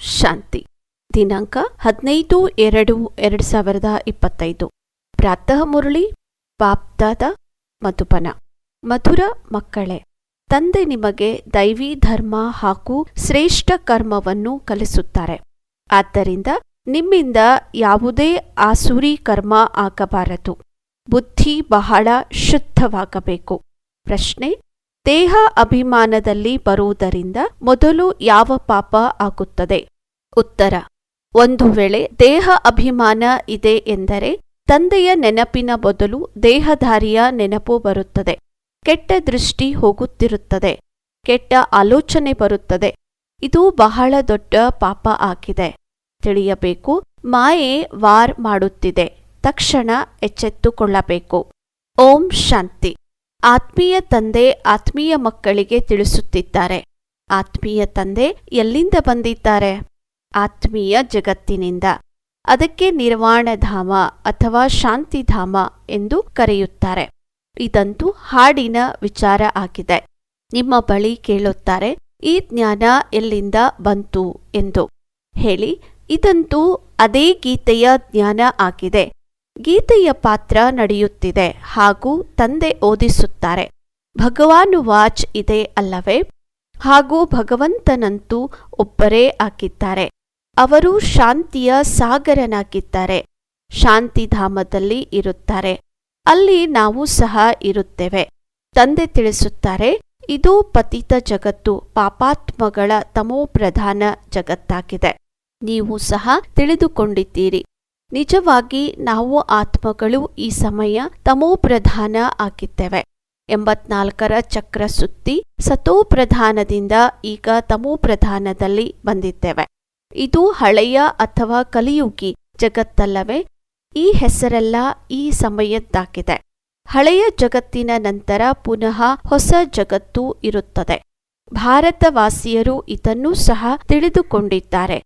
ಶಾಂತಿ. ದಿನಾಂಕ ಹದಿನೈದು ಎರಡು ಎರಡು ಸಾವಿರದ ಇಪ್ಪತ್ತೈದು. ಪ್ರಾತಃ ಮುರಳಿ ಬಾಪ್ದಾದ ಮಧುಪನ ಮಧುರ ಮಕ್ಕಳೇ, ತಂದೆ ನಿಮಗೆ ದೈವಿ ಧರ್ಮ ಹಾಗೂ ಶ್ರೇಷ್ಠ ಕರ್ಮವನ್ನು ಕಲಿಸುತ್ತಾರೆ. ಆದ್ದರಿಂದ ನಿಮ್ಮಿಂದ ಯಾವುದೇ ಆಸುರಿ ಕರ್ಮ ಆಗಬಾರದು. ಬುದ್ಧಿ ಬಹಳ ಶುದ್ಧವಾಗಬೇಕು. ಪ್ರಶ್ನೆ, ದೇಹ ಅಭಿಮಾನದಲ್ಲಿ ಬರುವುದರಿಂದ ಮೊದಲು ಯಾವ ಪಾಪ ಆಗುತ್ತದೆ? ಉತ್ತರ. ಒಂದು ವೇಳೆ ದೇಹ ಅಭಿಮಾನ ಇದೆ ಎಂದರೆ ತಂದೆಯ ನೆನಪಿನ ಬದಲು ದೇಹಧಾರಿಯ ನೆನಪು ಬರುತ್ತದೆ. ಕೆಟ್ಟ ದೃಷ್ಟಿ ಹೋಗುತ್ತಿರುತ್ತದೆ. ಕೆಟ್ಟ ಆಲೋಚನೆ ಬರುತ್ತದೆ. ಇದು ಬಹಳ ದೊಡ್ಡ ಪಾಪ ಆಗಿದೆ. ತಿಳಿಯಬೇಕು, ಮಾಯೆ ವಾರ್ ಮಾಡುತ್ತಿದೆ. ತಕ್ಷಣ ಎಚ್ಚೆತ್ತುಕೊಳ್ಳಬೇಕು. ಓಂ ಶಾಂತಿ. ಆತ್ಮೀಯ ತಂದೆ ಆತ್ಮೀಯ ಮಕ್ಕಳಿಗೆ ತಿಳಿಸುತ್ತಿದ್ದಾರೆ. ಆತ್ಮೀಯ ತಂದೆ ಎಲ್ಲಿಂದ ಬಂದಿದ್ದಾರೆ? ಆತ್ಮೀಯ ಜಗತ್ತಿನಿಂದ. ಅದಕ್ಕೆ ನಿರ್ವಾಣಧಾಮ ಅಥವಾ ಶಾಂತಿಧಾಮ ಎಂದು ಕರೆಯುತ್ತಾರೆ. ಇದಂತೂ ಹಾಡಿನ ವಿಚಾರ ಆಗಿದೆ. ನಿಮ್ಮ ಬಳಿ ಕೇಳುತ್ತಾರೆ, ಈ ಜ್ಞಾನ ಎಲ್ಲಿಂದ ಬಂತು ಎಂದು. ಹೇಳಿ, ಇದಂತೂ ಅದೇ ಗೀತೆಯ ಜ್ಞಾನ ಆಗಿದೆ. ಗೀತೆಯ ಪಾತ್ರ ನಡೆಯುತ್ತಿದೆ ಹಾಗೂ ತಂದೆ ಓದಿಸುತ್ತಾರೆ. ಭಗವಾನು ವಾಚ್ ಇದೆ ಅಲ್ಲವೇ? ಹಾಗೂ ಭಗವಂತನಂತೂ ಒಬ್ಬರೇ ಆಗಿದ್ದಾರೆ ಅವರು ಶಾಂತಿಯ ಸಾಗರನಾಗಿದ್ದಾರೆ. ಶಾಂತಿಧಾಮದಲ್ಲಿ ಇರುತ್ತಾರೆ. ಅಲ್ಲಿ ನಾವು ಸಹ ಇರುತ್ತೇವೆ. ತಂದೆ ತಿಳಿಸುತ್ತಾರೆ, ಇದು ಪತಿತ ಜಗತ್ತು, ಪಾಪಾತ್ಮಗಳ ತಮೋಪ್ರಧಾನ ಜಗತ್ತಾಗಿದೆ. ನೀವು ಸಹ ತಿಳಿದುಕೊಂಡಿದ್ದೀರಿ. ನಿಜವಾಗಿ ನಾವು ಆತ್ಮಗಳು ಈ ಸಮಯ ತಮೋಪ್ರಧಾನ ಆಗಿದ್ದೇವೆ. ಎಂಬತ್ನಾಲ್ಕರ ಚಕ್ರ ಸುತ್ತಿ ಸತೋಪ್ರಧಾನದಿಂದ ಈಗ ತಮೋಪ್ರಧಾನದಲ್ಲಿ ಬಂದಿದ್ದೇವೆ. ಇದು ಹಳೆಯ ಅಥವಾ ಕಲಿಯುಗಿ ಜಗತ್ತಲ್ಲವೇ? ಈ ಹೆಸರೆಲ್ಲ ಈ ಸಮಯದ್ದಾಗಿದೆ. ಹಳೆಯ ಜಗತ್ತಿನ ನಂತರ ಪುನಃ ಹೊಸ ಜಗತ್ತು ಇರುತ್ತದೆ. ಭಾರತವಾಸಿಯರು ಇದನ್ನು ಸಹ ತಿಳಿದುಕೊಂಡಿದ್ದಾರೆ.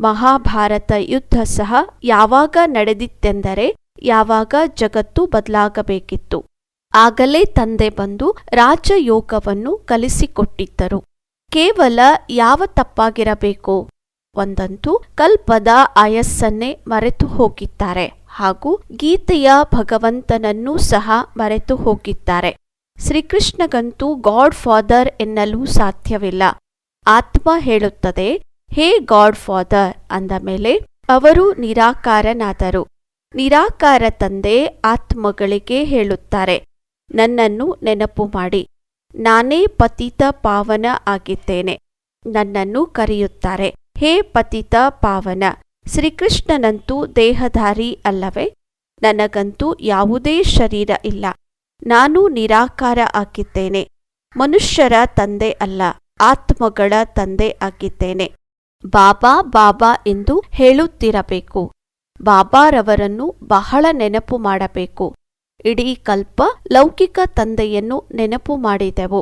ಮಹಾಭಾರತ ಯುದ್ಧ ಸಹ ಯಾವಾಗ ನಡೆದಿತ್ತೆಂದರೆ ಯಾವಾಗ ಜಗತ್ತು ಬದಲಾಗಬೇಕಿತ್ತು. ಆಗಲೇ ತಂದೆ ಬಂದು ರಾಜಯೋಗವನ್ನು ಕಲಿಸಿಕೊಟ್ಟಿದ್ದರು. ಕೇವಲ ಯಾವ ತಪ್ಪಾಗಿರಬೇಕು? ಒಂದಂತೂ ಕಲ್ಪದ ಆಯಸ್ಸನ್ನೇ ಮರೆತು ಹೋಗಿದ್ದಾರೆ ಹಾಗೂ ಗೀತೆಯ ಭಗವಂತನನ್ನೂ ಸಹ ಮರೆತು ಹೋಗಿದ್ದಾರೆ. ಶ್ರೀಕೃಷ್ಣಗಂತೂ ಗಾಡ್ ಫಾದರ್ ಎನ್ನಲು ಸಾಧ್ಯವಿಲ್ಲ. ಆತ್ಮ ಹೇಳುತ್ತದೆ, ಹೇ ಗಾಡ್ ಫಾದರ್ ಅಂದ ಮೇಲೆ ಅವರು ನಿರಾಕಾರನಾದರು. ನಿರಾಕಾರ ತಂದೆ ಆತ್ಮಗಳಿಗೆ ಹೇಳುತ್ತಾರೆ, ನನ್ನನ್ನು ನೆನಪು ಮಾಡಿ, ನಾನೇ ಪತಿತ ಪಾವನ ಆಗಿದ್ದೇನೆ, ನನ್ನನ್ನು ಕರೆಯುತ್ತಾರೆ. ಹೇ ಪತಿತ ಪಾವನ, ಶ್ರೀಕೃಷ್ಣನಂತೂ ದೇಹಧಾರಿ ಅಲ್ಲವೇ? ನನಗಂತೂ ಯಾವುದೇ ಶರೀರ ಇಲ್ಲ. ನಾನು ನಿರಾಕಾರ ಆಗಿದ್ದೇನೆ. ಮನುಷ್ಯರ ತಂದೆ ಅಲ್ಲ, ಆತ್ಮಗಳ ತಂದೆ ಆಗಿದ್ದೇನೆ. ಬಾಬಾ ಬಾಬಾ ಎಂದು ಹೇಳುತ್ತಿರಬೇಕು. ಬಾಬಾರವರನ್ನು ಬಹಳ ನೆನಪು ಮಾಡಬೇಕು. ಇಡೀ ಕಲ್ಪ ಲೌಕಿಕ ತಂದೆಯನ್ನು ನೆನಪು ಮಾಡಿದೆವು.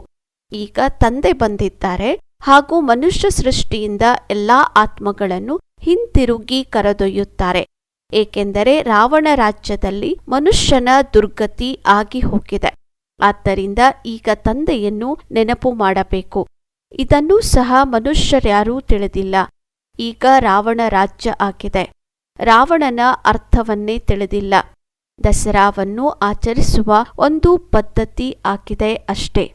ಈಗ ತಂದೆ ಬಂದಿದ್ದಾರೆ. ಹಾಗೂ ಮನುಷ್ಯ ಸೃಷ್ಟಿಯಿಂದ ಎಲ್ಲಾ ಆತ್ಮಗಳನ್ನು ಹಿಂತಿರುಗಿ ಕರೆದೊಯ್ಯುತ್ತಾರೆ. ಏಕೆಂದರೆ ರಾವಣ ರಾಜ್ಯದಲ್ಲಿ ಮನುಷ್ಯನ ದುರ್ಗತಿ ಆಗಿ ಹೋಗಿದೆ. ಆದ್ದರಿಂದ ಈಗ ತಂದೆಯನ್ನು ನೆನಪು ಮಾಡಬೇಕು. ಇದನ್ನೂ ಸಹ ಮನುಷ್ಯರ್ಯಾರೂ ತಿಳಿದಿಲ್ಲ. ಈಗ ರಾವಣ ರಾಜ್ಯ ಆಗಿದೆ. ರಾವಣನ ಅರ್ಥವನ್ನೇ ತಿಳಿದಿಲ್ಲ. ದಸರಾವನ್ನು ಆಚರಿಸುವ ಒಂದು ಪದ್ಧತಿ ಆಗಿದೆ ಅಷ್ಟೇ.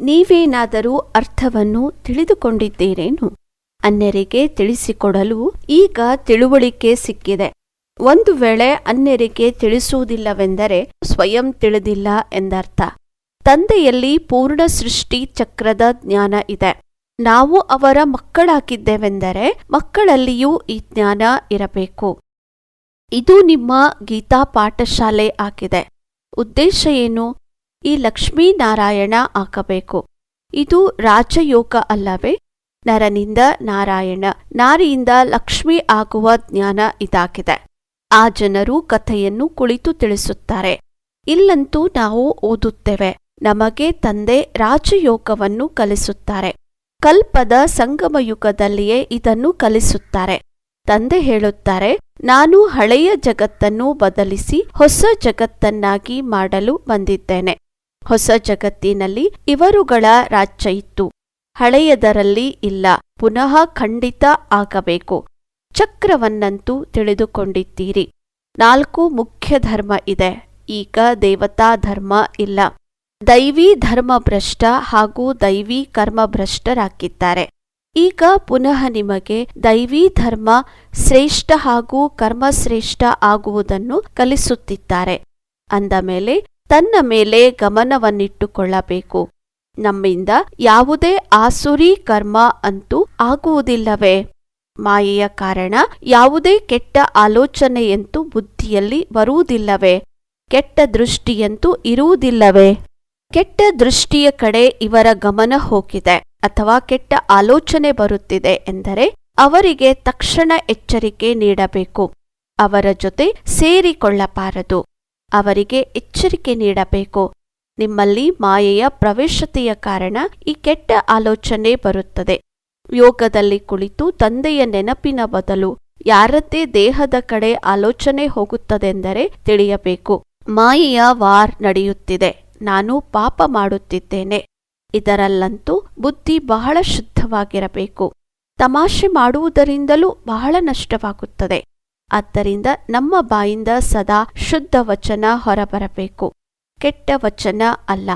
ನೀವೇನಾದರೂ ಅರ್ಥವನ್ನು ತಿಳಿದುಕೊಂಡಿದ್ದೀರೇನು? ಅನ್ಯರಿಗೆ ತಿಳಿಸಿಕೊಡಲು ಈಗ ತಿಳುವಳಿಕೆ ಸಿಕ್ಕಿದೆ. ಒಂದು ವೇಳೆ ಅನ್ಯರಿಗೆ ತಿಳಿಸುವುದಿಲ್ಲವೆಂದರೆ ಸ್ವಯಂ ತಿಳಿದಿಲ್ಲ ಎಂದರ್ಥ. ತಂದೆಯಲ್ಲಿ ಪೂರ್ಣ ಸೃಷ್ಟಿ ಚಕ್ರದ ಜ್ಞಾನ ಇದೆ. ನಾವು ಅವರ ಮಕ್ಕಳಾಗಿದ್ದೇವೆಂದರೆ ಮಕ್ಕಳಲ್ಲಿಯೂ ಈ ಜ್ಞಾನ ಇರಬೇಕು. ಇದು ನಿಮ್ಮ ಗೀತಾ ಪಾಠಶಾಲೆ ಆಗಿದೆ. ಉದ್ದೇಶ ಏನು? ಈ ಲಕ್ಷ್ಮೀನಾರಾಯಣ ಹಾಕಬೇಕು. ಇದು ರಾಜಯೋಗ ಅಲ್ಲವೇ? ನರನಿಂದ ನಾರಾಯಣ, ನಾರಿಯಿಂದ ಲಕ್ಷ್ಮಿ ಆಗುವ ಜ್ಞಾನ ಇದಾಗಿದೆ. ಆ ಜನರು ಕಥೆಯನ್ನು ಕುಳಿತು ತಿಳಿಸುತ್ತಾರೆ. ಇಲ್ಲಂತೂ ನಾವು ಓದುತ್ತೇವೆ. ನಮಗೆ ತಂದೆ ರಾಜಯೋಗವನ್ನು ಕಲಿಸುತ್ತಾರೆ. ಕಲ್ಪದ ಸಂಗಮಯುಗದಲ್ಲಿಯೇ ಇದನ್ನು ಕಲಿಸುತ್ತಾರೆ. ತಂದೆ ಹೇಳುತ್ತಾರೆ, ನಾನು ಹಳೆಯ ಜಗತ್ತನ್ನು ಬದಲಿಸಿ ಹೊಸ ಜಗತ್ತನ್ನಾಗಿ ಮಾಡಲು ಬಂದಿದ್ದೇನೆ. ಹೊಸ ಜಗತ್ತಿನಲ್ಲಿ ಇವರುಗಳ ರಾಜ್ಯ ಇತ್ತು. ಹಳೆಯದರಲ್ಲಿ ಇಲ್ಲ, ಪುನಃ ಖಂಡಿತ ಆಗಬೇಕು. ಚಕ್ರವನ್ನಂತೂ ತಿಳಿದುಕೊಂಡಿದ್ದೀರಿ. ನಾಲ್ಕು ಮುಖ್ಯ ಧರ್ಮ ಇದೆ, ಈಗ ದೇವತಾ ಧರ್ಮ ಇಲ್ಲ. ದೈವಿ ಧರ್ಮ ಭ್ರಷ್ಟ ಹಾಗೂ ದೈವಿ ಕರ್ಮ ಭ್ರಷ್ಟರಾಗಿದ್ದಾರೆ ಈಗ ಪುನಃ ನಿಮಗೆ ದೈವಿ ಧರ್ಮ ಶ್ರೇಷ್ಠ ಹಾಗೂ ಕರ್ಮಶ್ರೇಷ್ಠ ಆಗುವುದನ್ನು ಕಲಿಸುತ್ತಿದ್ದಾರೆ. ಅಂದ ಮೇಲೆ ತನ್ನ ಮೇಲೆ ಗಮನವನ್ನಿಟ್ಟುಕೊಳ್ಳಬೇಕು. ನಮ್ಮಿಂದ ಯಾವುದೇ ಆಸುರಿ ಕರ್ಮ ಅಂತೂ ಆಗುವುದಿಲ್ಲವೇ? ಮಾಯೆಯ ಕಾರಣ ಯಾವುದೇ ಕೆಟ್ಟ ಆಲೋಚನೆಯಂತೂ ಬುದ್ಧಿಯಲ್ಲಿ ಬರುವುದಿಲ್ಲವೇ? ಕೆಟ್ಟ ದೃಷ್ಟಿಯಂತೂ ಇರುವುದಿಲ್ಲವೇ? ಕೆಟ್ಟ ದೃಷ್ಟಿಯ ಕಡೆ ಇವರ ಗಮನ ಹೋಗಿದೆ ಅಥವಾ ಕೆಟ್ಟ ಆಲೋಚನೆ ಬರುತ್ತಿದೆ ಎಂದರೆ ಅವರಿಗೆ ತಕ್ಷಣ ಎಚ್ಚರಿಕೆ ನೀಡಬೇಕು. ಅವರ ಜೊತೆ ಸೇರಿಕೊಳ್ಳಬಾರದು. ಅವರಿಗೆ ಎಚ್ಚರಿಕೆ ನೀಡಬೇಕು. ನಿಮ್ಮಲ್ಲಿ ಮಾಯೆಯ ಪ್ರವೇಶತೆಯ ಕಾರಣ ಈ ಕೆಟ್ಟ ಆಲೋಚನೆ ಬರುತ್ತದೆ. ಯೋಗದಲ್ಲಿ ಕುಳಿತು ತಂದೆಯ ನೆನಪಿನ ಬದಲು ಯಾರದ್ದೇ ದೇಹದ ಕಡೆ ಆಲೋಚನೆ ಹೋಗುತ್ತದೆಂದರೆ ತಿಳಿಯಬೇಕು. ಮಾಯೆಯ ವಾರ್ ನಡೆಯುತ್ತಿದೆ. ನಾನು ಪಾಪ ಮಾಡುತ್ತಿದ್ದೇನೆ. ಇದರಲ್ಲಂತೂ ಬುದ್ಧಿ ಬಹಳ ಶುದ್ಧವಾಗಿರಬೇಕು. ತಮಾಷೆ ಮಾಡುವುದರಿಂದಲೂ ಬಹಳ ನಷ್ಟವಾಗುತ್ತದೆ. ಆದ್ದರಿಂದ ನಮ್ಮ ಬಾಯಿಂದ ಸದಾ ಶುದ್ಧ ವಚನ ಹೊರಬರಬೇಕು. ಕೆಟ್ಟ ವಚನ ಅಲ್ಲ.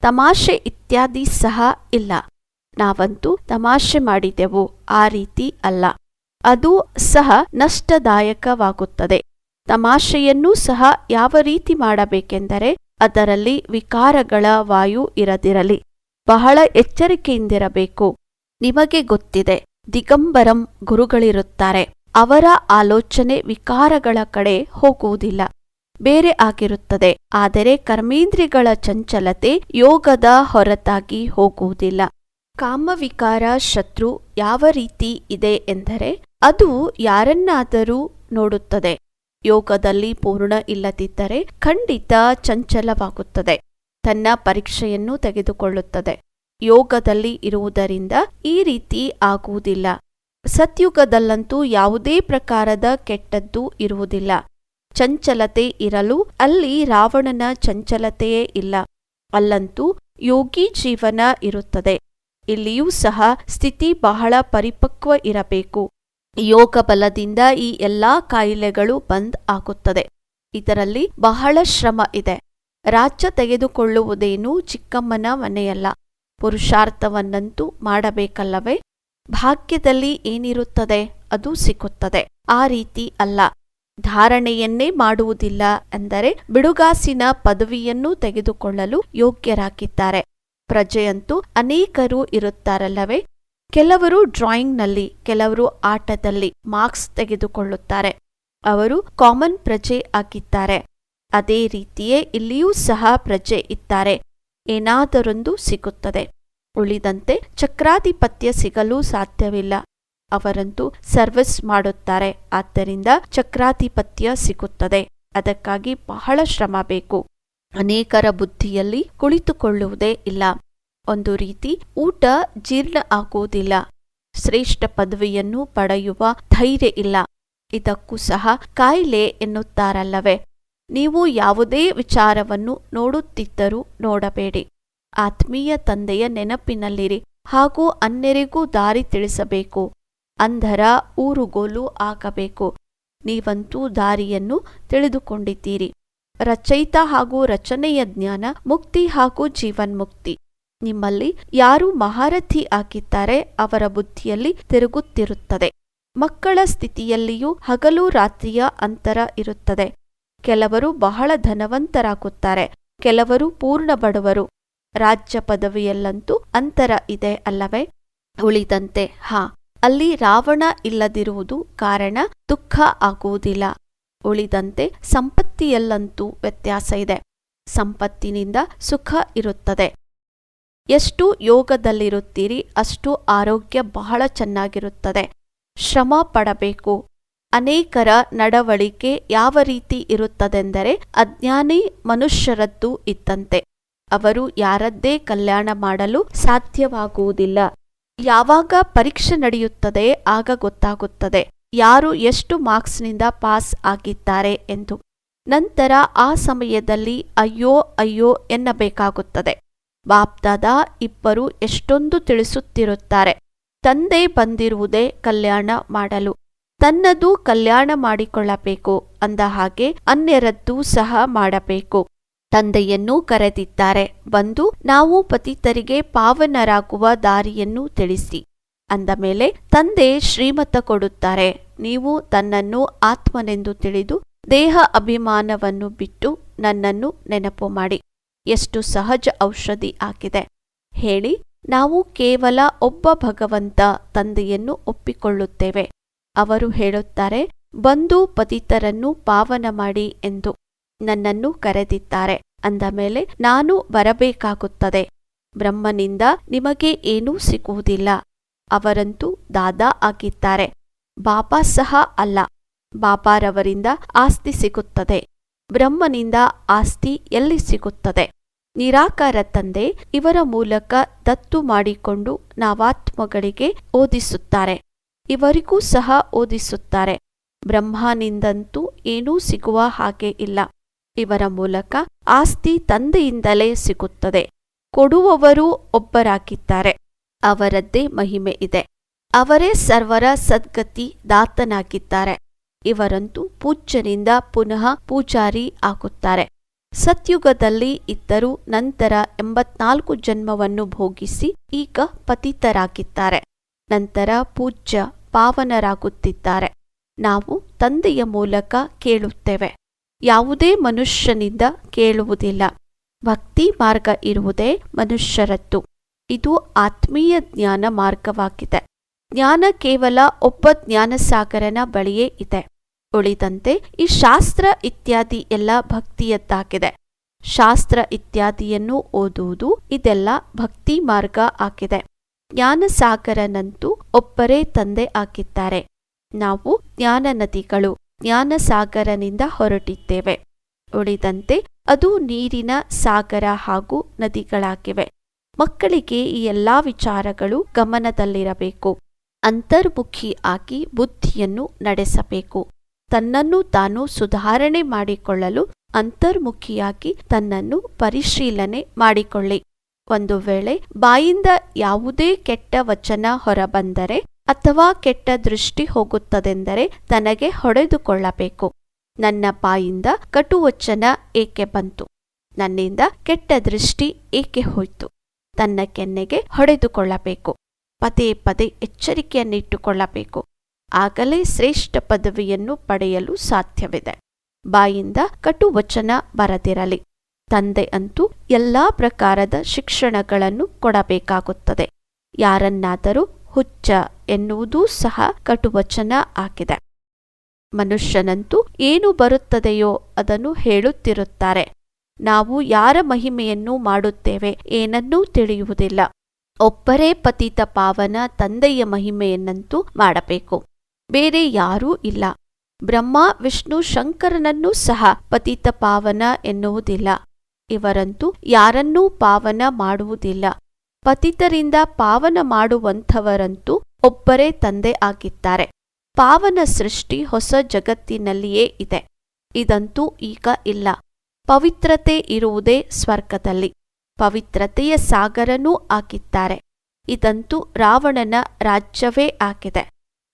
ತಮಾಷೆ ಇತ್ಯಾದಿ ಸಹ ಇಲ್ಲ. ನಾವಂತೂ ತಮಾಷೆ ಮಾಡಿದೆವು, ಆ ರೀತಿ ಅಲ್ಲ. ಅದು ಸಹ ನಷ್ಟದಾಯಕವಾಗುತ್ತದೆ. ತಮಾಷೆಯನ್ನೂ ಸಹ ಯಾವ ರೀತಿ ಮಾಡಬೇಕೆಂದರೆ ಅದರಲ್ಲಿ ವಿಕಾರಗಳ ವಾಯು ಇರದಿರಲಿ. ಬಹಳ ಎಚ್ಚರಿಕೆಯಿಂದಿರಬೇಕು. ನಿಮಗೆ ಗೊತ್ತಿದೆ, ದಿಗಂಬರಂ ಗುರುಗಳಿರುತ್ತಾರೆ. ಅವರ ಆಲೋಚನೆ ವಿಕಾರಗಳ ಕಡೆ ಹೋಗುವುದಿಲ್ಲ. ಬೇರೆ ಆಗಿರುತ್ತದೆ. ಆದರೆ ಕರ್ಮೇಂದ್ರಿಗಳ ಚಂಚಲತೆ ಯೋಗದ ಹೊರತಾಗಿ ಹೋಗುವುದಿಲ್ಲ. ಕಾಮವಿಕಾರ ಶತ್ರು ಯಾವ ರೀತಿ ಇದೆ ಎಂದರೆ, ಅದು ಯಾರನ್ನಾದರೂ ನೋಡುತ್ತದೆ. ಯೋಗದಲ್ಲಿ ಪೂರ್ಣ ಇಲ್ಲದಿದ್ದರೆ ಖಂಡಿತ ಚಂಚಲವಾಗುತ್ತದೆ. ತನ್ನ ಪರೀಕ್ಷೆಯನ್ನು ತೆಗೆದುಕೊಳ್ಳುತ್ತದೆ. ಯೋಗದಲ್ಲಿ ಇರುವುದರಿಂದ ಈ ರೀತಿ ಆಗುವುದಿಲ್ಲ. ಸತ್ಯುಗದಲ್ಲಂತೂ ಯಾವುದೇ ಪ್ರಕಾರದ ಕೆಟ್ಟದ್ದು ಇರುವುದಿಲ್ಲ. ಚಂಚಲತೆ ಇರಲು ಅಲ್ಲಿ ರಾವಣನ ಚಂಚಲತೆಯೇ ಇಲ್ಲ. ಅಲ್ಲಂತೂ ಯೋಗಿ ಜೀವನ ಇರುತ್ತದೆ. ಇಲ್ಲಿಯೂ ಸಹ ಸ್ಥಿತಿ ಬಹಳ ಪರಿಪಕ್ವ ಇರಬೇಕು. ಯೋಗ ಬಲದಿಂದ ಈ ಎಲ್ಲಾ ಕಾಯಿಲೆಗಳು ಬಂದ್ ಆಗುತ್ತದೆ. ಇದರಲ್ಲಿ ಬಹಳ ಶ್ರಮ ಇದೆ. ರಾಜ್ಯ ತೆಗೆದುಕೊಳ್ಳುವುದೇನೂ ಚಿಕ್ಕಮ್ಮನ ಮನೆಯಲ್ಲ. ಪುರುಷಾರ್ಥವನ್ನಂತೂ ಮಾಡಬೇಕಲ್ಲವೇ? ಭಾಗ್ಯದಲ್ಲಿ ಏನಿರುತ್ತದೆ ಅದು ಸಿಕ್ಕುತ್ತದೆ. ಆ ರೀತಿ ಅಲ್ಲ. ಧಾರಣೆಯನ್ನೇ ಮಾಡುವುದಿಲ್ಲ ಅಂದರೆ ಬಿಡುಗಾಸಿನ ಪದವಿಯನ್ನೂ ತೆಗೆದುಕೊಳ್ಳಲು ಯೋಗ್ಯರಾಗಿದ್ದಾರೆ. ಪ್ರಜೆಯಂತೂ ಅನೇಕರು ಇರುತ್ತಾರಲ್ಲವೇ? ಕೆಲವರು ಡ್ರಾಯಿಂಗ್ನಲ್ಲಿ, ಕೆಲವರು ಆಟದಲ್ಲಿ ಮಾರ್ಕ್ಸ್ ತೆಗೆದುಕೊಳ್ಳುತ್ತಾರೆ. ಅವರು ಕಾಮನ್ ಪ್ರಜೆ ಆಗಿದ್ದಾರೆ. ಅದೇ ರೀತಿಯೇ ಇಲ್ಲಿಯೂ ಸಹ ಪ್ರಜೆ ಇದ್ದಾರೆ. ಏನಾದರೊಂದು ಸಿಗುತ್ತದೆ ಉಳಿದಂತೆ ಚಕ್ರಾಧಿಪತ್ಯ ಸಿಗಲು ಸಾಧ್ಯವಿಲ್ಲ. ಅವರಂತೂ ಸರ್ವಿಸ್ ಮಾಡುತ್ತಾರೆ. ಆದ್ದರಿಂದ ಚಕ್ರಾಧಿಪತ್ಯ ಸಿಗುತ್ತದೆ. ಅದಕ್ಕಾಗಿ ಬಹಳ ಶ್ರಮ ಬೇಕು. ಅನೇಕರ ಬುದ್ಧಿಯಲ್ಲಿ ಕುಳಿತುಕೊಳ್ಳುವುದೇ ಇಲ್ಲ. ಒಂದು ರೀತಿ ಊಟ ಜೀರ್ಣ ಆಗುವುದಿಲ್ಲ. ಶ್ರೇಷ್ಠ ಪದವಿಯನ್ನು ಪಡೆಯುವ ಧೈರ್ಯ ಇಲ್ಲ. ಇದಕ್ಕೂ ಸಹ ಕಾಯಿಲೆ ಎನ್ನುತ್ತಾರಲ್ಲವೇ? ನೀವು ಯಾವುದೇ ವಿಚಾರವನ್ನು ನೋಡುತ್ತಿದ್ದರೂ ನೋಡಬೇಡಿ. ಆತ್ಮೀಯ ತಂದೆಯ ನೆನಪಿನಲ್ಲಿರಿ ಹಾಗೂ ಅನ್ಯರಿಗೂ ದಾರಿ ತಿಳಿಸಬೇಕು. ಅಂಧರ ಊರುಗೋಲು ಆಗಬೇಕು. ನೀವಂತೂ ದಾರಿಯನ್ನು ತಿಳಿದುಕೊಂಡಿದ್ದೀರಿ. ರಚಯಿತ ಹಾಗೂ ರಚನೆಯ ಜ್ಞಾನ, ಮುಕ್ತಿ ಹಾಗೂ ಜೀವನ್ಮುಕ್ತಿ. ನಿಮ್ಮಲ್ಲಿ ಯಾರು ಮಹಾರಥಿ ಆಗಿದ್ದಾರೆ ಅವರ ಬುದ್ಧಿಯಲ್ಲಿ ತಿರುಗುತ್ತಿರುತ್ತದೆ. ಮಕ್ಕಳ ಸ್ಥಿತಿಯಲ್ಲಿಯೂ ಹಗಲು ರಾತ್ರಿಯ ಅಂತರ ಇರುತ್ತದೆ. ಕೆಲವರು ಬಹಳ ಧನವಂತರಾಗುತ್ತಾರೆ. ಕೆಲವರು ಪೂರ್ಣ ಬಡವರು. ರಾಜ್ಯ ಪದವಿಯಲ್ಲಂತೂ ಅಂತರ ಇದೆ ಅಲ್ಲವೇ? ಉಳಿದಂತೆ, ಹಾ, ಅಲ್ಲಿ ರಾವಣ ಇಲ್ಲದಿರುವುದು ಕಾರಣ ದುಃಖ ಆಗುವುದಿಲ್ಲ. ಉಳಿದಂತೆ, ಸಂಪತ್ತಿಯಲ್ಲಂತೂ ವ್ಯತ್ಯಾಸ ಇದೆ. ಸಂಪತ್ತಿನಿಂದ ಸುಖ ಇರುತ್ತದೆ. ಎಷ್ಟು ಯೋಗದಲ್ಲಿರುತ್ತೀರಿ, ಅಷ್ಟು ಆರೋಗ್ಯ ಬಹಳ ಚೆನ್ನಾಗಿರುತ್ತದೆ. ಶ್ರಮ ಪಡಬೇಕು. ಅನೇಕರ ನಡವಳಿಕೆ ಯಾವ ರೀತಿ ಇರುತ್ತದೆಂದರೆ, ಅಜ್ಞಾನಿ ಮನುಷ್ಯರದ್ದು ಇದ್ದಂತೆ. ಅವರು ಯಾರದ್ದೇ ಕಲ್ಯಾಣ ಮಾಡಲು ಸಾಧ್ಯವಾಗುವುದಿಲ್ಲ. ಯಾವಾಗ ಪರೀಕ್ಷೆ ನಡೆಯುತ್ತದೆ, ಆಗ ಗೊತ್ತಾಗುತ್ತದೆ. ಯಾರು ಎಷ್ಟು ಮಾರ್ಕ್ಸ್ನಿಂದ ಪಾಸ್ ಆಗಿದ್ದಾರೆ ಎಂದು. ನಂತರ ಆ ಸಮಯದಲ್ಲಿ ಅಯ್ಯೋ ಅಯ್ಯೋ ಎನ್ನಬೇಕಾಗುತ್ತದೆ. ಬಾಪ್ದಾದ ಇಬ್ಬರು ಎಷ್ಟೊಂದು ತಿಳಿಸುತ್ತಿರುತ್ತಾರೆ. ತಂದೆ ಬಂದಿರುವುದೇ ಕಲ್ಯಾಣ ಮಾಡಲು. ತನ್ನದು ಕಲ್ಯಾಣ ಮಾಡಿಕೊಳ್ಳಬೇಕು ಅಂದ ಹಾಗೆ ಅನ್ಯರದ್ದು ಸಹ ಮಾಡಬೇಕು. ತಂದೆಯನ್ನು ಕರೆದಿದ್ದಾರೆ. ಬಂದು ನಾವು ಪತಿತರಿಗೆ ಪಾವನರಾಗುವ ದಾರಿಯನ್ನು ತಿಳಿಸಿ. ಅಂದ ಮೇಲೆ ತಂದೆ ಶ್ರೀಮತ ಕೊಡುತ್ತಾರೆ. ನೀವು ತನ್ನನ್ನು ಆತ್ಮನೆಂದು ತಿಳಿದು ದೇಹ ಅಭಿಮಾನವನ್ನು ಬಿಟ್ಟು ನನ್ನನ್ನು ನೆನಪು ಮಾಡಿ. ಎಷ್ಟು ಸಹಜ ಔಷಧಿ ಆಗಿದೆ. ಹೇಳಿ, ನಾವು ಕೇವಲ ಒಬ್ಬ ಭಗವಂತ ತಂದೆಯನ್ನು ಒಪ್ಪಿಕೊಳ್ಳುತ್ತೇವೆ. ಅವರು ಹೇಳುತ್ತಾರೆ, ಬಂದು ಪತಿತರನ್ನು ಪಾವನ ಮಾಡಿ ಎಂದು. ನನ್ನನ್ನು ಕರೆದಿದ್ದಾರೆ. ಅಂದ ಮೇಲೆ, ನಾನು ಬರಬೇಕಾಗುತ್ತದೆ. ಬ್ರಹ್ಮನಿಂದ ನಿಮಗೆ ಏನೂ ಸಿಗುವುದಿಲ್ಲ. ಅವರಂತೂ ದಾದಾ ಆಗಿದ್ದಾರೆ. ಬಾಬಾ ಸಹ ಅಲ್ಲ. ಬಾಬಾರವರಿಂದ ಆಸ್ತಿ ಸಿಗುತ್ತದೆ. ಬ್ರಹ್ಮನಿಂದ ಆಸ್ತಿ ಎಲ್ಲಿ ಸಿಗುತ್ತದೆ? ನಿರಾಕಾರ ತಂದೆ ಇವರ ಮೂಲಕ ದತ್ತು ಮಾಡಿಕೊಂಡು ನಾವಾತ್ಮಗಳಿಗೆ ಓದಿಸುತ್ತಾರೆ. ಇವರಿಗೂ ಸಹ ಓದಿಸುತ್ತಾರೆ. ಬ್ರಹ್ಮನಿಂದಂತೂ ಏನೂ ಸಿಗುವ ಹಾಗೆ ಇಲ್ಲ. ಇವರ ಮೂಲಕ ಆಸ್ತಿ ತಂದೆಯಿಂದಲೇ ಸಿಗುತ್ತದೆ. ಕೊಡುವವರು ಒಬ್ಬರಾಗಿದ್ದಾರೆ. ಅವರದ್ದೇ ಮಹಿಮೆ ಇದೆ. ಅವರೇ ಸರ್ವರ ಸದ್ಗತಿ ದಾತನಾಗಿದ್ದಾರೆ. ಇವರಂತೂ ಪೂಜ್ಯನಿಂದ ಪುನಃ ಪೂಜಾರಿ ಆಗುತ್ತಾರೆ. ಸತ್ಯುಗದಲ್ಲಿ ಇದ್ದರೂ ನಂತರ ಎಂಬತ್ನಾಲ್ಕು ಜನ್ಮವನ್ನು ಭೋಗಿಸಿ ಈಗ ಪತಿತರಾಗಿದ್ದಾರೆ. ನಂತರ ಪೂಜ್ಯ ಪಾವನರಾಗುತ್ತಿದ್ದಾರೆ. ನಾವು ತಂದೆಯ ಮೂಲಕ ಕೇಳುತ್ತೇವೆ. ಯಾವುದೇ ಮನುಷ್ಯನಿಂದ ಕೇಳುವುದಿಲ್ಲ. ಭಕ್ತಿ ಮಾರ್ಗ ಇರುವುದೇ ಮನುಷ್ಯರದ್ದು. ಇದು ಆತ್ಮೀಯ ಜ್ಞಾನ ಮಾರ್ಗವಾಗಿದೆ. ಜ್ಞಾನ ಕೇವಲ ಒಬ್ಬ ಜ್ಞಾನಸಾಗರನ ಬಳಿಯೇ ಇದೆ. ಉಳಿದಂತೆ ಈ ಶಾಸ್ತ್ರ ಇತ್ಯಾದಿ ಎಲ್ಲ ಭಕ್ತಿಯದ್ದಾಗಿದೆ. ಶಾಸ್ತ್ರ ಇತ್ಯಾದಿಯನ್ನು ಓದುವುದು ಇದೆಲ್ಲ ಭಕ್ತಿ ಮಾರ್ಗ ಆಗಿದೆ. ಜ್ಞಾನಸಾಗರನಂತೂ ಒಬ್ಬರೇ ತಂದೆ ಆಗಿದ್ದಾರೆ. ನಾವು ಜ್ಞಾನ ನದಿಗಳು ಜ್ಞಾನಸಾಗರನಿಂದ ಹೊರಟಿದ್ದೇವೆ. ಉಳಿದಂತೆ ಅದು ನೀರಿನ ಸಾಗರ ಹಾಗೂ ನದಿಗಳಾಗಿವೆ. ಮಕ್ಕಳಿಗೆ ಈ ಎಲ್ಲ ವಿಚಾರಗಳು ಗಮನದಲ್ಲಿರಬೇಕು. ಅಂತರ್ಮುಖಿ ಆಗಿ ಬುದ್ಧಿಯನ್ನು ನಡೆಸಬೇಕು. ತನ್ನನ್ನು ತಾನು ಸುಧಾರಣೆ ಮಾಡಿಕೊಳ್ಳಲು ಅಂತರ್ಮುಖಿಯಾಗಿ ತನ್ನನ್ನು ಪರಿಶೀಲನೆ ಮಾಡಿಕೊಳ್ಳಿ. ಒಂದು ವೇಳೆ ಬಾಯಿಂದ ಯಾವುದೇ ಕೆಟ್ಟ ವಚನ ಹೊರಬಂದರೆ ಅಥವಾ ಕೆಟ್ಟ ದೃಷ್ಟಿ ಹೋಗುತ್ತದೆಂದರೆ ತನಗೆ ಹೊಡೆದುಕೊಳ್ಳಬೇಕು. ನನ್ನ ಬಾಯಿಂದ ಕಟುವಚನ ಏಕೆ ಬಂತು? ನನ್ನಿಂದ ಕೆಟ್ಟ ದೃಷ್ಟಿ ಏಕೆ ಹೋಯ್ತು? ತನ್ನ ಕೆನ್ನೆಗೆ ಹೊಡೆದುಕೊಳ್ಳಬೇಕು. ಪದೇ ಪದೇ ಎಚ್ಚರಿಕೆಯನ್ನಿಟ್ಟುಕೊಳ್ಳಬೇಕು. ಆಗಲೇ ಶ್ರೇಷ್ಠ ಪದವಿಯನ್ನು ಪಡೆಯಲು ಸಾಧ್ಯವಿದೆ. ಬಾಯಿಂದ ಕಟುವಚನ ಬರದಿರಲಿ. ತಂದೆ ಅಂತೂ ಎಲ್ಲಾ ಪ್ರಕಾರದ ಶಿಕ್ಷಣಗಳನ್ನು ಕೊಡಬೇಕಾಗುತ್ತದೆ. ಯಾರನ್ನಾದರೂ ಹುಚ್ಚ ಎನ್ನುವುದೂ ಸಹ ಕಟುವಚನ ಆಗಿದೆ. ಮನುಷ್ಯನಂತೂ ಏನು ಬರುತ್ತದೆಯೋ ಅದನ್ನು ಹೇಳುತ್ತಿರುತ್ತಾರೆ. ನಾವು ಯಾರ ಮಹಿಮೆಯನ್ನು ಮಾಡುತ್ತೇವೆ ಏನನ್ನೂ ತಿಳಿಯುವುದಿಲ್ಲ. ಒಬ್ಬರೇ ಪತಿತ ಪಾವನ ತಂದೆಯ ಮಹಿಮೆಯನ್ನಂತೂ ಮಾಡಬೇಕು. ಬೇರೆ ಯಾರೂ ಇಲ್ಲ. ಬ್ರಹ್ಮ, ವಿಷ್ಣು, ಶಂಕರನನ್ನೂ ಸಹ ಪತಿತ ಪಾವನ ಎನ್ನುವುದಿಲ್ಲ. ಇವರಂತೂ ಯಾರನ್ನೂ ಪಾವನ ಮಾಡುವುದಿಲ್ಲ. ಪತಿತರಿಂದ ಪಾವನ ಮಾಡುವಂಥವರಂತೂ ಒಬ್ಬರೇ ತಂದೆ ಆಗಿದ್ದಾರೆ. ಪಾವನ ಸೃಷ್ಟಿ ಹೊಸ ಜಗತ್ತಿನಲ್ಲಿಯೇ ಇದೆ. ಇದಂತೂ ಈಗ ಇಲ್ಲ. ಪವಿತ್ರತೆ ಇರುವುದೇ ಸ್ವರ್ಗದಲ್ಲಿ. ಪವಿತ್ರತೆಯ ಸಾಗರನೂ ಆಗಿದ್ದಾರೆ. ಇದಂತೂ ರಾವಣನ ರಾಜ್ಯವೇ ಆಗಿದೆ.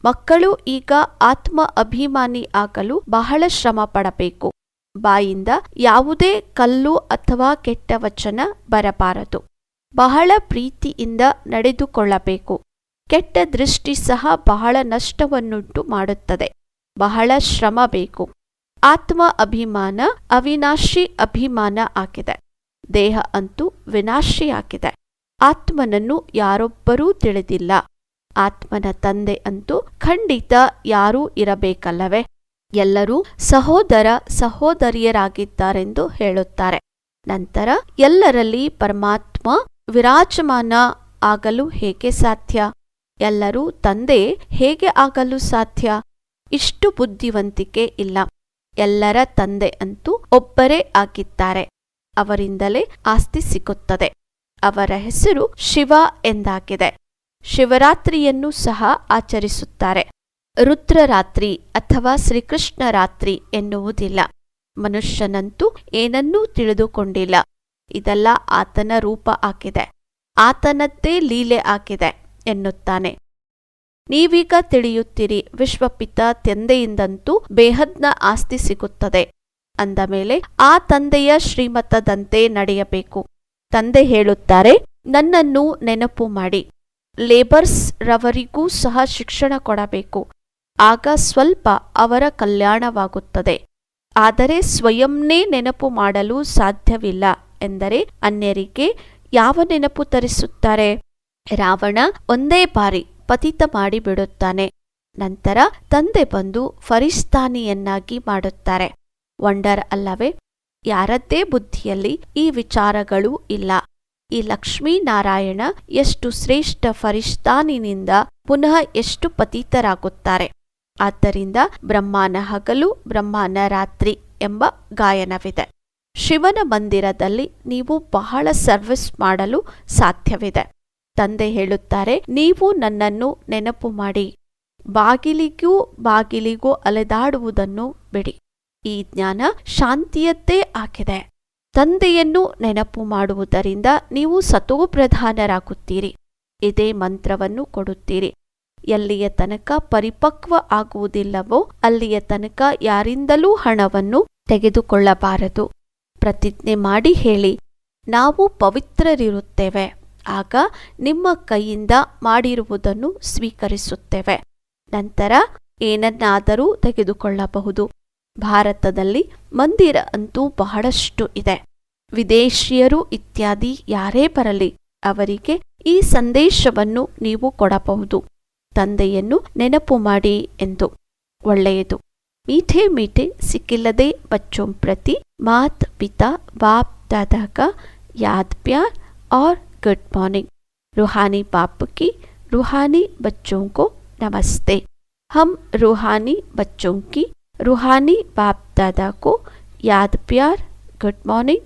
ಮಕ್ಕಳು ಈಗ ಆತ್ಮ ಅಭಿಮಾನಿ ಆಗಲು ಬಹಳ ಶ್ರಮ ಪಡಬೇಕು ಬಾಯಿಂದ ಯಾವುದೇ ಕಲ್ಲು ಅಥವಾ ಕೆಟ್ಟ ವಚನ ಬರಬಾರದು. ಬಹಳ ಪ್ರೀತಿಯಿಂದ ನಡೆದುಕೊಳ್ಳಬೇಕು. ಕೆಟ್ಟ ದೃಷ್ಟಿ ಸಹ ಬಹಳ ನಷ್ಟವನ್ನುಂಟು ಮಾಡುತ್ತದೆ. ಬಹಳ ಶ್ರಮ ಬೇಕು. ಆತ್ಮ ಅಭಿಮಾನ ಅವಿನಾಶಿ ಅಭಿಮಾನ ಆಗಿದೆ. ದೇಹ ಅಂತೂ ವಿನಾಶಿಯಾಗಿದೆ ಆತ್ಮನನ್ನು ಯಾರೊಬ್ಬರೂ ತಿಳಿದಿಲ್ಲ. ಆತ್ಮನ ತಂದೆ ಅಂತೂ ಖಂಡಿತ ಯಾರೂ ಇರಬೇಕಲ್ಲವೇ? ಎಲ್ಲರೂ ಸಹೋದರ ಸಹೋದರಿಯರಾಗಿದ್ದಾರೆಂದು ಹೇಳುತ್ತಾರೆ. ನಂತರ ಎಲ್ಲರಲ್ಲಿ ಪರಮಾತ್ಮ ವಿರಾಜಮಾನ ಆಗಲು ಹೇಗೆ ಸಾಧ್ಯ? ಎಲ್ಲರೂ ತಂದೆ ಹೇಗೆ ಆಗಲು ಸಾಧ್ಯ? ಇಷ್ಟು ಬುದ್ಧಿವಂತಿಕೆ ಇಲ್ಲ. ಎಲ್ಲರ ತಂದೆ ಅಂತೂ ಒಬ್ಬರೇ ಆಗಿದ್ದಾರೆ. ಅವರಿಂದಲೇ ಆಸ್ತಿ ಸಿಗುತ್ತದೆ. ಅವರ ಹೆಸರು ಶಿವ ಎಂದಾಗಿದೆ. ಶಿವರಾತ್ರಿಯನ್ನು ಸಹ ಆಚರಿಸುತ್ತಾರೆ. ರುದ್ರರಾತ್ರಿ ಅಥವಾ ಶ್ರೀಕೃಷ್ಣ ರಾತ್ರಿ ಎನ್ನುವುದಿಲ್ಲ. ಮನುಷ್ಯನಂತೂ ಏನನ್ನೂ ತಿಳಿದುಕೊಂಡಿಲ್ಲ. ಇದೆಲ್ಲ ಆತನ ರೂಪ ಆಗಿದೆ ಆತನದ್ದೇ ಲೀಲೆ ಆಗಿದೆ ಎನ್ನುತ್ತಾನೆ. ನೀವೀಗ ತಿಳಿಯುತ್ತೀರಿ ವಿಶ್ವಪಿತ ತಂದೆಯಿಂದಂತೂ ಬೇಹದ್ನ ಆಸ್ತಿ ಸಿಗುತ್ತದೆ ಅಂದ ಮೇಲೆ ಆ ತಂದೆಯ ಶ್ರೀಮತದಂತೆ ನಡೆಯಬೇಕು. ತಂದೆ ಹೇಳುತ್ತಾರೆ, ನನ್ನನ್ನು ನೆನಪು ಮಾಡಿ. ಲೇಬರ್ಸ್ ರವರಿಗೂ ಸಹ ಶಿಕ್ಷಣ ಕೊಡಬೇಕು. ಆಗ ಸ್ವಲ್ಪ ಅವರ ಕಲ್ಯಾಣವಾಗುತ್ತದೆ. ಆದರೆ ಸ್ವಯಂನೇ ನೆನಪು ಮಾಡಲು ಸಾಧ್ಯವಿಲ್ಲ. ಎಂದರೆ ಅನ್ಯರಿಗೆ ಯಾವ ನೆನಪು ತರಿಸುತ್ತಾರೆ? ರಾವಣ ಒಂದೇ ಬಾರಿ ಪತಿತ ಮಾಡಿಬಿಡುತ್ತಾನೆ. ನಂತರ ತಂದೆ ಬಂದು ಫರಿಸ್ತಾನಿಯನ್ನಾಗಿ ಮಾಡುತ್ತಾರೆ. ವಂಡರ್ ಅಲ್ಲವೇ? ಯಾರದ್ದೇ ಬುದ್ಧಿಯಲ್ಲಿ ಈ ವಿಚಾರಗಳು ಇಲ್ಲ. ಈ ಲಕ್ಷ್ಮೀನಾರಾಯಣ ಎಷ್ಟು ಶ್ರೇಷ್ಠ ಫರಿಷ್ಠಾನಿನಿಂದ ಪುನಃ ಎಷ್ಟು ಪತೀತರಾಗುತ್ತಾರೆ. ಆದ್ದರಿಂದ ಬ್ರಹ್ಮಾನ ಹಗಲು ಬ್ರಹ್ಮಾನ ರಾತ್ರಿ ಎಂಬ ಗಾಯನವಿದೆ. ಶಿವನ ಮಂದಿರದಲ್ಲಿ ನೀವು ಬಹಳ ಸರ್ವಿಸ್ ಮಾಡಲು ಸಾಧ್ಯವಿದೆ. ತಂದೆ ಹೇಳುತ್ತಾರೆ, ನೀವು ನನ್ನನ್ನು ನೆನಪು ಮಾಡಿ. ಬಾಗಿಲಿಗೂ ಬಾಗಿಲಿಗೂ ಅಲೆದಾಡುವುದನ್ನು ಬಿಡಿ. ಈ ಜ್ಞಾನ ಶಾಂತಿಯದ್ದೇ ಆಗಿದೆ. ತಂದೆಯನ್ನು ನೆನಪು ಮಾಡುವುದರಿಂದ ನೀವು ಸತೋಪ್ರಧಾನರಾಗುತ್ತೀರಿ ಇದೇ ಮಂತ್ರವನ್ನು ಕೊಡುತ್ತೀರಿ. ಎಲ್ಲಿಯ ತನಕ ಪರಿಪಕ್ವ ಆಗುವುದಿಲ್ಲವೋ ಅಲ್ಲಿಯ ತನಕ ಯಾರಿಂದಲೂ ಹಣವನ್ನು ತೆಗೆದುಕೊಳ್ಳಬಾರದು. ಪ್ರತಿಜ್ಞೆ ಮಾಡಿ ಹೇಳಿ, ನಾವು ಪವಿತ್ರರಿರುತ್ತೇವೆ. ಆಗ ನಿಮ್ಮ ಕೈಯಿಂದ ಮಾಡಿರುವುದನ್ನು ಸ್ವೀಕರಿಸುತ್ತೇವೆ. ನಂತರ ಏನನ್ನಾದರೂ ತೆಗೆದುಕೊಳ್ಳಬಹುದು. ಭಾರತದಲ್ಲಿ ಮಂದಿರ ಅಂತೂ ಬಹಳಷ್ಟು ಇದೆ. ವಿದೇಶಿಯರು ಇತ್ಯಾದಿ ಯಾರೇ ಬರಲಿ, ಅವರಿಗೆ ಈ ಸಂದೇಶವನ್ನು ನೀವು ಕೊಡಬಹುದು. ತಂದೆಯನ್ನು ನೆನಪು ಮಾಡಿ ಎಂದು. ಒಳ್ಳೆಯದು. ಮೀಠೆ ಮೀಠೆ ಸಿಕ್ಕಿಲ್ಲದೆ ಬಚ್ಚೋಂ ಪ್ರತಿ ಮಾತ್ ಪಿತಾ ಬಾಪ್ दादा का याद प्यार और गुड मॉर्निंग रूहानी बाप की रूहानी बच्चों को नमस्ते हम रूहानी बच्चों की रूहानी बाप दादा को याद प्यार गुड मॉर्निंग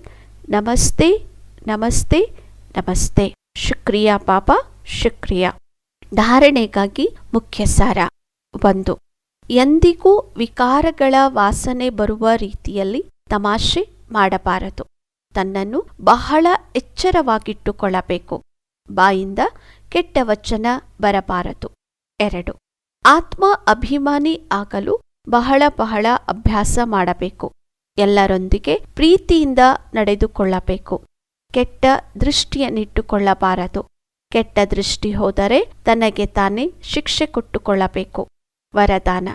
नमस्ते नमस्ते ನಮಸ್ತೆ ಶುಕ್ರಿಯಾ ಪಾಪ ಶುಕ್ರಿಯಾ ಧಾರಣೆಗಾಗಿ ಮುಖ್ಯ ಸಾರ ಒಂದು ಎಂದಿಗೂ ವಿಕಾರಗಳ ವಾಸನೆ ಬರುವ ರೀತಿಯಲ್ಲಿ ತಮಾಷೆ ಮಾಡಬಾರದು. ತನ್ನನ್ನು ಬಹಳ ಎಚ್ಚರವಾಗಿಟ್ಟುಕೊಳ್ಳಬೇಕು. ಬಾಯಿಂದ ಕೆಟ್ಟ ವಚನ ಬರಬಾರದು. ಎರಡು, ಆತ್ಮ ಅಭಿಮಾನಿ ಆಗಲು ಬಹಳ ಬಹಳ ಅಭ್ಯಾಸ ಮಾಡಬೇಕು. ಎಲ್ಲರೊಂದಿಗೆ ಪ್ರೀತಿಯಿಂದ ನಡೆದುಕೊಳ್ಳಬೇಕು. ಕೆಟ್ಟ ದೃಷ್ಟಿಯನ್ನಿಟ್ಟುಕೊಳ್ಳಬಾರದು. ಕೆಟ್ಟ ದೃಷ್ಟಿ ಹೋದರೆ ತನಗೆ ತಾನೇ ಶಿಕ್ಷೆ ಕೊಟ್ಟುಕೊಳ್ಳಬೇಕು. ವರದಾನ.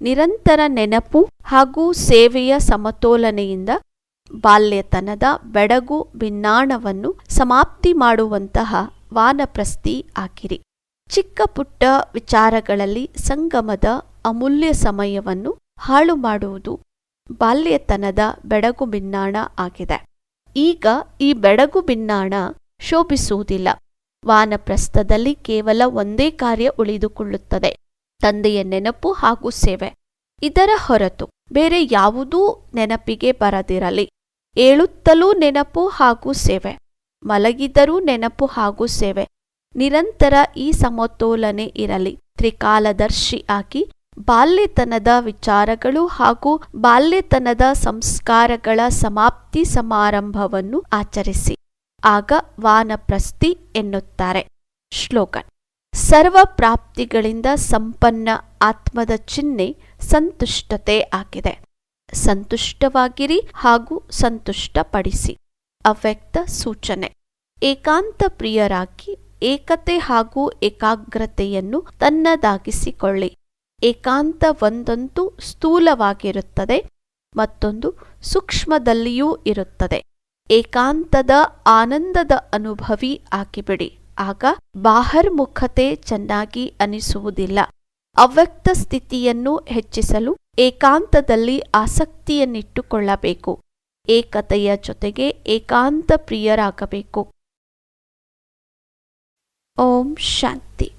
ನಿರಂತರ ನೆನಪು ಹಾಗೂ ಸೇವೆಯ ಸಮತೋಲನೆಯಿಂದ ಬಾಲ್ಯತನದ ಬೆಡಗು ಭಿನ್ನಾಣವನ್ನು ಸಮಾಪ್ತಿ ಮಾಡುವಂತಹ ವಾನಪ್ರಸ್ಥಿ ಆಗಿರಿ ಚಿಕ್ಕ ಪುಟ್ಟ ವಿಚಾರಗಳಲ್ಲಿ ಸಂಗಮದ ಅಮೂಲ್ಯ ಸಮಯವನ್ನು ಹಾಳು ಮಾಡುವುದು ಬಾಲ್ಯತನದ ಬೆಡಗು ಭಿನ್ನಾಣ ಆಗಿದೆ. ಈಗ ಈ ಬೆಡಗು ಭಿನ್ನಾಣ ಶೋಭಿಸುವುದಿಲ್ಲ. ವಾನಪ್ರಸ್ಥದಲ್ಲಿ ಕೇವಲ ಒಂದೇ ಕಾರ್ಯ ಉಳಿದುಕೊಳ್ಳುತ್ತದೆ. ತಂದೆಯ ನೆನಪು ಹಾಗೂ ಸೇವೆ. ಇದರ ಹೊರತು ಬೇರೆ ಯಾವುದೂ ನೆನಪಿಗೆ ಬರದಿರಲಿ. ಏಳುತ್ತಲೂ ನೆನಪು ಹಾಗೂ ಸೇವೆ. ಮಲಗಿದರೂ ನೆನಪು ಹಾಗೂ ಸೇವೆ. ನಿರಂತರ ಈ ಸಮತೋಲನೆ ಇರಲಿ. ತ್ರಿಕಾಲದರ್ಶಿ ಆಗಿ ಬಾಲ್ಯತನದ ವಿಚಾರಗಳು ಹಾಗೂ ಬಾಲ್ಯತನದ ಸಂಸ್ಕಾರಗಳ ಸಮಾಪ್ತಿ ಸಮಾರಂಭವನ್ನು ಆಚರಿಸಿ. ಆಗ ವಾನಪ್ರಸ್ಥಿ ಎನ್ನುತ್ತಾರೆ ಶ್ಲೋಕನ್. ಸರ್ವ ಪ್ರಾಪ್ತಿಗಳಿಂದ ಸಂಪನ್ನ ಆತ್ಮದ ಚಿಹ್ನೆ ಸಂತುಷ್ಟತೆ ಆಗಿದೆ. ಸಂತುಷ್ಟವಾಗಿರಿ ಹಾಗೂ ಸಂತುಷ್ಟಪಡಿಸಿ, ಅವ್ಯಕ್ತ ಸೂಚನೆ. ಏಕಾಂತ ಪ್ರಿಯರಾಗಿ ಏಕತೆ ಹಾಗೂ ಏಕಾಗ್ರತೆಯನ್ನು ತನ್ನದಾಗಿಸಿಕೊಳ್ಳಿ. ಏಕಾಂತ ಒಂದಂತೂ ಸ್ಥೂಲವಾಗಿರುತ್ತದೆ, ಮತ್ತೊಂದು ಸೂಕ್ಷ್ಮದಲ್ಲಿಯೂ ಇರುತ್ತದೆ. ಏಕಾಂತದ ಆನಂದದ ಅನುಭವಿ ಆಗಿಬಿಡಿ. ಆಗ ಬಾಹರ್ಮುಖತೆ ಚೆನ್ನಾಗಿ ಅನಿಸುವುದಿಲ್ಲ. ಅವ್ಯಕ್ತ ಸ್ಥಿತಿಯನ್ನು ಹೆಚ್ಚಿಸಲು ಏಕಾಂತದಲ್ಲಿ ಆಸಕ್ತಿಯನ್ನಿಟ್ಟುಕೊಳ್ಳಬೇಕು. ಏಕತೆಯ ಜೊತೆಗೆ ಏಕಾಂತ ಪ್ರಿಯರಾಗಬೇಕು. ಓಂ ಶಾಂತಿ.